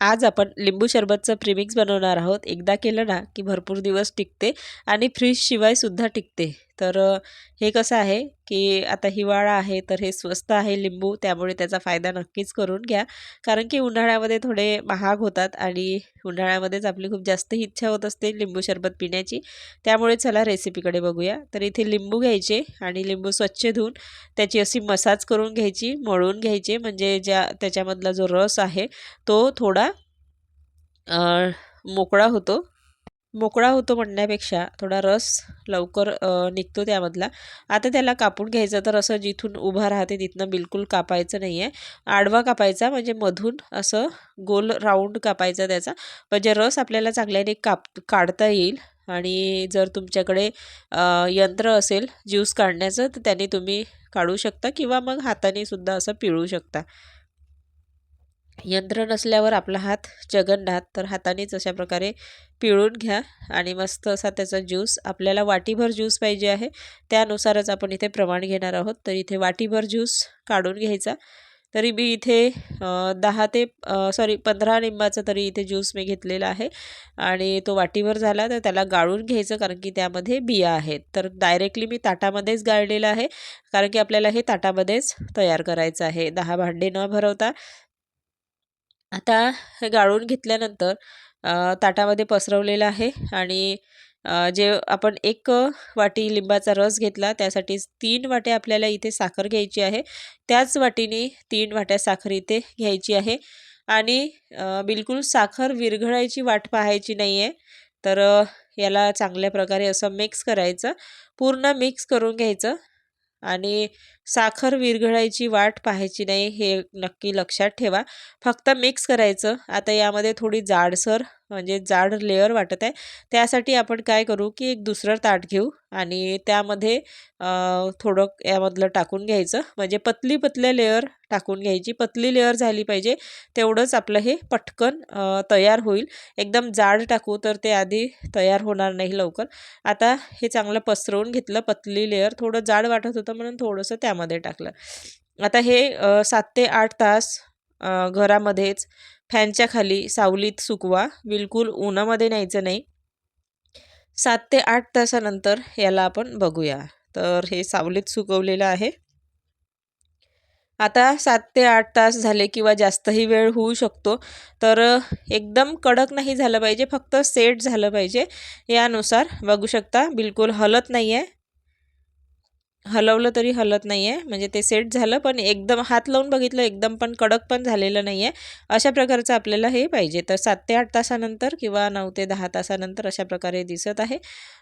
आज आपण लिंबू सरबतचं प्रीमिक्स बनवणार आहोत. एकदा केलं ना की भरपूर दिवस टिकते आणि फ्रीजशिवाय सुद्धा टिकते. तर हे कसं आहे की आता हिवाळा आहे तर हे स्वस्त आहे लिंबू त्यामुळे त्याचा फायदा नक्कीच करून घ्या. कारण की उन्हाळ्यामध्ये थोडे महाग होतात आणि उन्हाळ्यामध्येच आपली खूप जास्त इच्छा होत असते लिंबू सरबत पिण्याची. त्यामुळे चला रेसिपीकडे बघूया. तर इथे लिंबू घ्यायचे आणि लिंबू स्वच्छ धुवून त्याची अशी मसाज करून घ्यायची मळून घ्यायचे. म्हणजे ज्या त्याच्यामधला जो रस आहे तो थोडा मोकळा होतो. मोकळा होतो म्हणण्यापेक्षा थोडा रस लवकर निघतो त्यामधला. आता त्याला कापून घ्यायचं तर असं जिथून उभं राहते तिथनं बिलकुल कापायचं नाही आहे आडवा कापायचा म्हणजे मधून असं गोल राऊंड कापायचा त्याचा. म्हणजे रस आपल्याला चांगल्याने काप काढता येईल आणि जर तुमच्याकडे यंत्र असेल ज्यूस काढण्याचं तर त्याने तुम्ही काढू शकता किंवा मग हाताने सुद्धा असं पिळू शकता. यंत्र नसल्यावर आपला हात जगन्नाथ तर हातानेच अशा प्रकारे पिळून घ्या आणि मस्त असा त्याचा ज्यूस आपल्याला वाटीभर ज्यूस पाहिजे आहे. त्यानुसारच आपण इथे प्रमाण घेणार आहोत. तर इथे वाटीभर ज्यूस काढून घ्यायचा. तरी मी इथे दहा ते सॉरी पंधरा लिंबाचा तरी इथे ज्यूस मी घेतलेला आहे. आणि तो वाटीभर झाला तर त्याला गाळून घ्यायचं कारण की त्यामध्ये बिया आहेत. तर डायरेक्टली मी ताटामध्येच गाळलेलं आहे कारण की आपल्याला हे ताटामध्येच तयार करायचं आहे. दहा भांडे न भरवता आता हे गाळून घेतल्यानंतर ताटामध्ये पसरवलेलं आहे आणि जे आपण एक वाटी लिंबाचा रस घेतला त्यासाठी तीन वाट्या आपल्याला इथे साखर घ्यायची आहे. त्याच वाटीने तीन वाट्या साखर इथे घ्यायची आहे आणि बिलकुल साखर विरघळायची वाट पाहायची नाही आहे तर याला चांगल्या प्रकारे असं मिक्स करायचं. पूर्ण मिक्स करून घ्यायचं आणि साखर विरघळायची वाट पाहायची नाही हे नक्की लक्षात ठेवा. फक्त मिक्स करायचं. आता यामध्ये थोडी जाडसर म्हणजे जाड लेअर वाटत आहे. त्यासाठी आपण काय करू की एक दुसरं ताट घेऊ आणि त्यामध्ये थोडं यामधलं टाकून घ्यायचं. म्हणजे पतली पतल्या लेअर टाकून घ्यायची. पतली लेअर झाली पाहिजे तेवढंच आपलं हे पटकन तयार होईल. एकदम जाड टाकू तर ते आधी तयार होणार नाही लवकर. आता हे चांगलं पसरवून घेतलं पतली लेअर थोडं जाड वाटत होतं म्हणून थोडंसं त्यामध्ये टाकलं. आता हे सात ते आठ तास घरामध्येच फॅनच्या खाली सावलीत सुकवा. बिलकुल उन्हामध्ये न्यायचं नाही. सात ते आठ तासानंतर याला आपण बघूया. तर हे सावलीत सुकवलेलं आहे. आता सात ते आठ तास झाले किंवा जास्तही वेळ होऊ शकतो तर एकदम कडक नाही झालं पाहिजे. फक्त सेट झालं पाहिजे. यानुसार बघू शकता बिलकुल हलत नाही आहे हलवलं तरी हलत नाही आहे म्हणजे ते सेट झालं पण एकदम हात लावून बघितलं एकदम पण कडक पण झालेलं नाही आहे अशा प्रकारचं आपल्याला हे पाहिजे. तर सात ते आठ तासानंतर किंवा नऊ ते दहा तासानंतर अशा प्रकारे दिसत आहे.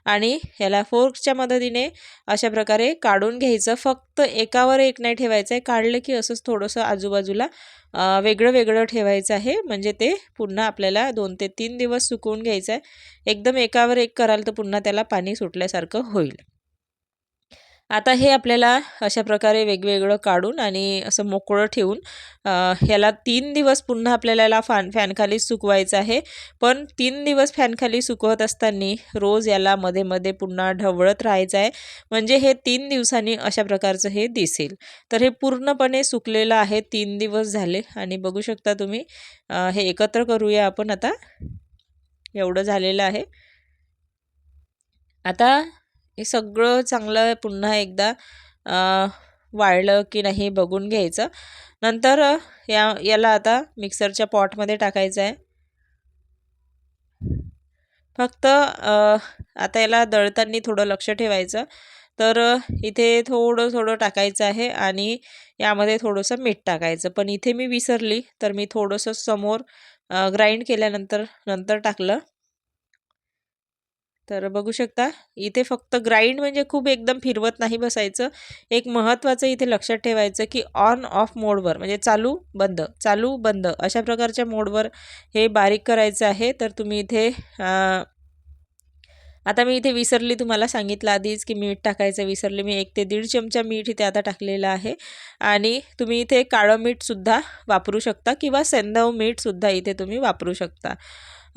आणि ह्याला फोर्कच्या मदतीने अशा प्रकारे काढून घ्यायचं. फक्त एकावर एक नाही ठेवायचं आहे काढलं की असंच थोडंसं आजूबाजूला वेगळं वेगळं ठेवायचं आहे. म्हणजे ते पुन्हा आपल्याला दोन ते तीन दिवस सुकवून घ्यायचं आहे एकदम एकावर एक कराल तर पुन्हा त्याला पाणी सुटल्यासारखं होईल. आता हे आपल्याला अशा प्रकारे वेगवेगळं काढून आणि असं मोकळं ठेवून ह्याला तीन दिवस पुन्हा आपल्याला याला फॅन फॅनखाली सुकवायचं आहे. पण तीन दिवस फॅनखाली सुकवत असताना रोज याला मध्ये मध्ये पुन्हा ढवळत राहायचं आहे. म्हणजे हे तीन दिवसांनी अशा प्रकारचं हे दिसेल. तर हे पूर्णपणे सुकलेलं आहे तीन दिवस झाले. आणि बघू शकता तुम्ही हे एकत्र करूया आपण आता. एवढं झालेलं आहे. आता हे सगळं चांगलं पुन्हा एकदा वाळलं की नाही बघून घ्यायचं. नंतर या याला आता मिक्सरच्या पॉटमध्ये टाकायचं आहे. फक्त आता याला दळताना थोडं लक्ष ठेवायचं. तर इथे थोडं थोडं टाकायचं आहे आणि यामध्ये थोडंसं मीठ टाकायचं. पण इथे मी विसरली तर मी थोडंसं समोर ग्राइंड केल्यानंतर नंतर टाकलं. तर बघू शकता इथे फक्त ग्राइंड म्हणजे खूप एकदम फिरवत नाही बसायचं. एक महत्त्वाचं इथे लक्षात ठेवायचं की ऑन ऑफ मोडवर म्हणजे चालू बंद चालू बंद अशा प्रकारच्या मोडवर हे बारीक करायचं आहे. तर तुम्ही इथे आता मी इथे विसरली तुम्हाला सांगितलं आधीच की मीठ टाकायचं विसरले मी. एक ते दीड चमचा मीठ इथे आता टाकलेलं आहे. आणि तुम्ही इथे काळं मीठसुद्धा वापरू शकता किंवा सेंधव मीठसुद्धा इथे तुम्ही वापरू शकता.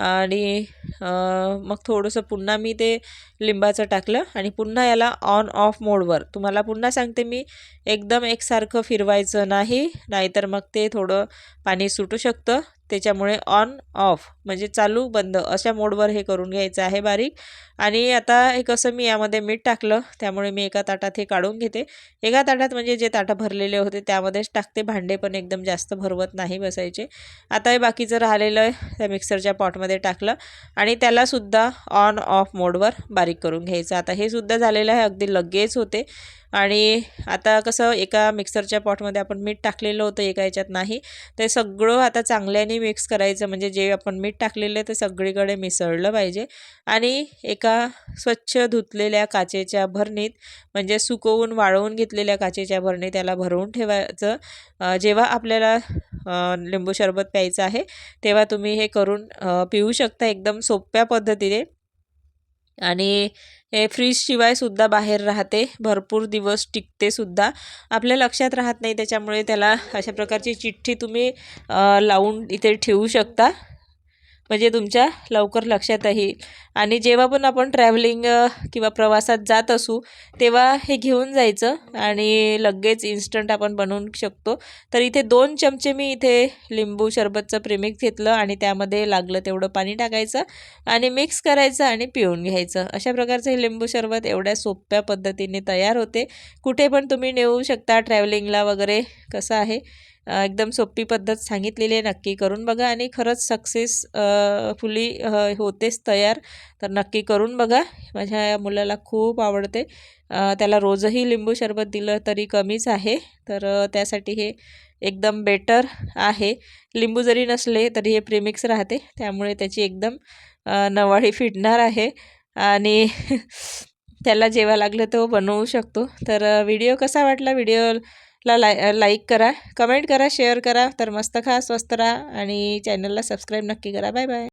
आणि मग थोडंसं पुन्हा मी ते लिंबाचं टाकलं आणि पुन्हा याला ऑन ऑफ मोडवर तुम्हाला पुन्हा सांगते मी एकदम एकसारखं फिरवायचं नाही नाहीतर मग ते थोडं पाणी सुटू शकतं. त्याच्यामुळे ऑन ऑफ म्हणजे चालू बंद अशा मोडवर हे करून घ्यायचं आहे बारीक. आणि आता हे कसं मी यामध्ये मीठ टाकलं त्यामुळे मी एका ताटात हे काढून घेते. एका ताटात म्हणजे जे ताटं भरलेले होते त्यामध्येच टाकते भांडे पण एकदम जास्त भरवत नाही बसायचे. आता हे बाकीचं राहिलेलं त्या मिक्सरच्या पॉटमध्ये टाकलं. आणि त्यालासुद्धा ऑन ऑफ मोडवर बारीक करून घ्यायचं. आता हे सुद्धा झालेलं आहे अगदी लगेच होते. आणि आता कसं एका मिक्सरच्या पॉटमध्ये आपण मीठ टाकलेलं होतं एका याच्यात नाही. ते सगळं आता चांगल्याने मिक्स करायचं म्हणजे जे आपण मीठ टाकलेलं आहे ते सगळीकडे मिसळलं पाहिजे. आणि एका स्वच्छ धुतलेल्या काचेच्या भरणीत म्हणजे सुकवून वाळवून घेतलेल्या काचेच्या भरणीत त्याला भरवून ठेवायचं. जेव्हा आपल्याला लिंबू सरबत प्यायचं आहे तेव्हा तुम्ही हे करून पिऊ शकता एकदम सोप्या पद्धतीने. आणि फ्रीजशिवाय सुद्धा बाहेर राहते. भरपूर दिवस टिकते सुद्धा. आपल्या लक्षात राहत नाही त्याच्यामुळे त्याला अशा प्रकारची चिठ्ठी तुम्ही लावून इथे ठेवू शकता. म्हणजे तुमच्या लवकर लक्षात येईल. आणि जेव्हा पण आपण ट्रॅव्हलिंग किंवा प्रवासात जात असू तेव्हा हे घेऊन जायचं आणि लगेच इन्स्टंट आपण बनवून शकतो. तर इथे दोन चमचे मी इथे लिंबू शरबतचं प्रेमिक्स घेतलं आणि त्यामध्ये लागलं तेवढं पाणी टाकायचं आणि मिक्स करायचं आणि पिऊन घ्यायचं. अशा प्रकारचं हे लिंबू सरबत एवढ्या सोप्या पद्धतीने तयार होते. कुठे पण तुम्ही नेऊ शकता ट्रॅव्हलिंगला वगैरे कसं आहे? एकदम सोपी पद्धत सांगितलेली आहे नक्की करून बघा आणि खरंच सक्सेसफुली होतेच तयार. तर नक्की करून बघा. माझ्या या मुलाला खूप आवडते. त्याला रोजही लिंबू सरबत दिलं तरी कमीच आहे. तर त्यासाठी हे एकदम बेटर आहे. लिंबू जरी नसले तरी हे प्रिमिक्स राहते. त्यामुळे त्याची एकदम नवाळी फिटणार आहे. आणि त्याला जेव्हा लागलं तो बनवू शकतो. तर व्हिडिओ कसा वाटला? व्हिडिओ ला लाय लाईक करा कमेंट करा शेअर करा तर मस्त खा स्वस्त राहा आणि चॅनलला सबस्क्राईब नक्की करा. Bye bye